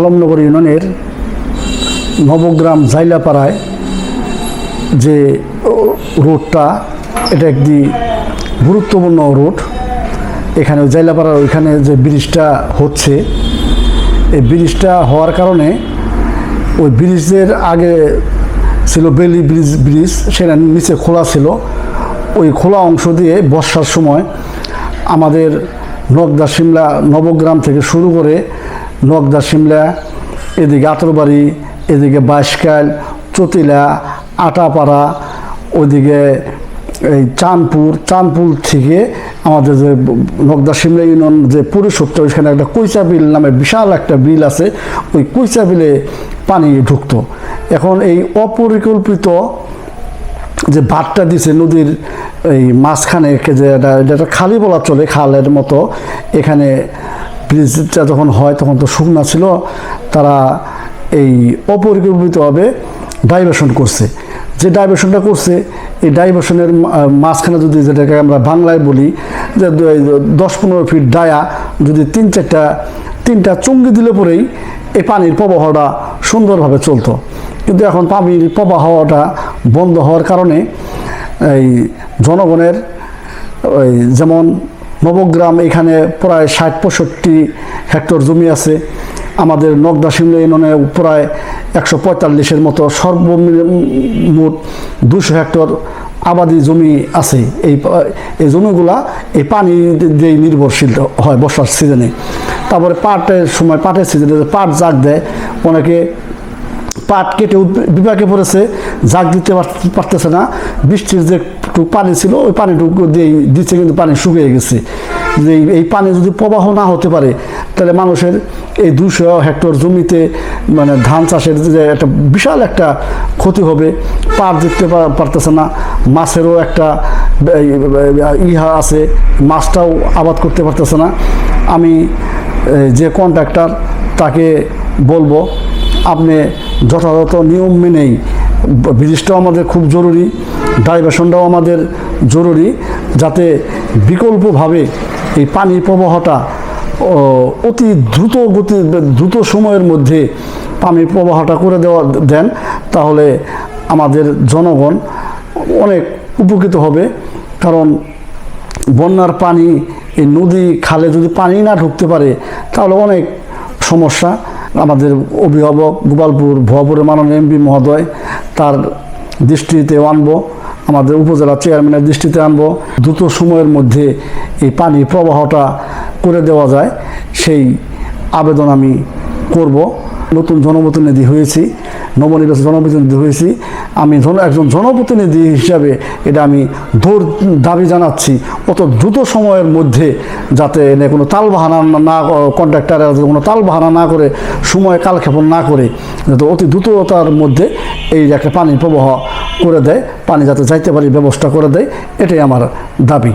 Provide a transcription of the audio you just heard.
আলমনগর ইউনিয়নের নবগ্রাম জাইলাপাড়ায় যে রোডটা, এটা একটি গুরুত্বপূর্ণ রোড। এখানে জাইলাপাড়ার ওইখানে যে ব্রিজটা হচ্ছে, এই ব্রিজটা হওয়ার কারণে ওই ব্রিজের আগে ছিল বেলি ব্রিজ ব্রিজ, সেটা নিচে খোলা ছিল। ওই খোলা অংশ দিয়ে বর্ষার সময় আমাদের নগদা সিমলা নবগ্রাম থেকে শুরু করে নগদা সিমলা, এদিকে আতরবাড়ি, এদিকে বাইশকাল, চতিলা, আটাপাড়া ওইদিকে এই চাঁদপুর চাঁদপুর থেকে আমাদের যে নগদা সিমলা ইউনিয়ন যে পরিষদটা, ওইখানে একটা কুইচা বিল নামে বিশাল একটা বিল আছে। ওই কুইচা বিলে পানি ঢুকতো। এখন এই অপরিকল্পিত যে বাঁধটা দিছে নদীর এই মাঝখানে যে এটা এটা খালি বলা চলে, খালের মতো। এখানে ব্রিজটা যখন হয়, তখন তো শুকনা ছিল, তারা এই অপরিকল্পিতভাবে ডাইভার্সন করছে। যে ডাইভার্সনটা করছে, এই ডাইভার্সনের মাঝখানে যদি যেটাকে আমরা বাংলায় বলি, যে দশ পনেরো ফিট ডায়া যদি তিন চারটা, তিনটা চুঙ্গি দিলে পরেই এই পানির প্রবাহটা সুন্দরভাবে চলতো। কিন্তু এখন পানির প্রবাহটা বন্ধ হওয়ার কারণে এই জনগণের, ওই যেমন নবগ্রাম এখানে প্রায় ষাট পঁয়ষট্টি হেক্টর জমি আছে। আমাদের নগদা সিমলা ইউনিয়নে প্রায় একশো পঁয়তাল্লিশের মতো সর্বমোট দুশো হেক্টর আবাদি জমি আছে। এই এই জমিগুলা এই পানি দিয়ে নির্ভরশীল হয় বর্ষার সিজনে। তারপরে পাটের সময়, পাটের সিজনে পাট জাগ দেয়, অনেকে পাট কেটে বিপাকে পড়েছে, জাগ দিতে পারতেছে না। বৃষ্টির যে একটু পানি ছিল, ওই পানিটুকু দিয়ে দিচ্ছে, কিন্তু পানি শুকিয়ে গেছে। যে এই পানি যদি প্রবাহ না হতে পারে, তাহলে মানুষের এই দুশো হেক্টর জমিতে মানে ধান চাষের যে একটা বিশাল একটা ক্ষতি হবে, পাট দিতে পারতেছে না। মাছেরও একটা ইহা আছে, মাছটাও আবাদ করতে পারতেছে না। আমি যে কন্ট্রাক্টর, তাকে বলব আপনি যথাযথ নিয়ম মেনেই, ব্রিজটাও আমাদের খুব জরুরি ডাইভার্সনটাও আমাদের জরুরি, যাতে বিকল্পভাবে এই পানির প্রবাহটা অতি দ্রুত গতি, দ্রুত সময়ের মধ্যে পানির প্রবাহটা করে দেওয়া, দেন, তাহলে আমাদের জনগণ অনেক উপকৃত হবে। কারণ বন্যার পানি, এই নদী খালে যদি পানি না ঢুকতে পারে, তাহলে অনেক সমস্যা। আমাদের অভিভাবক গোপালপুর ভবপুরের মাননীয় এমপি মহোদয় তার দৃষ্টিতে আনব, আমাদের উপজেলা চেয়ারম্যানের দৃষ্টিতে আনব, দ্রুত সময়ের মধ্যে এই পানির প্রবাহটা করে দেওয়া যায়। সেই আবেদন আমি করব। নতুন জনপ্রতিনিধি হয়েছি। নবনির্বাচিত জনপ্রতিনিধি হয়েছি। আমি জন একজন জনপ্রতিনিধি হিসাবে এটা আমি দৌড় দাবি জানাচ্ছি। অত দ্রুত সময়ের মধ্যে যাতে এনে কোনো তাল বাহানা না কন্ট্রাক্টারে কোনো তাল বাহানা না করে, সময় কালক্ষেপণ না করে, যাতে অতি দ্রুততার মধ্যে এই একটা পানির প্রবাহ করে দেয়, পানি যাতে যাইতে পারি ব্যবস্থা করে দেয়, এটাই আমার দাবি।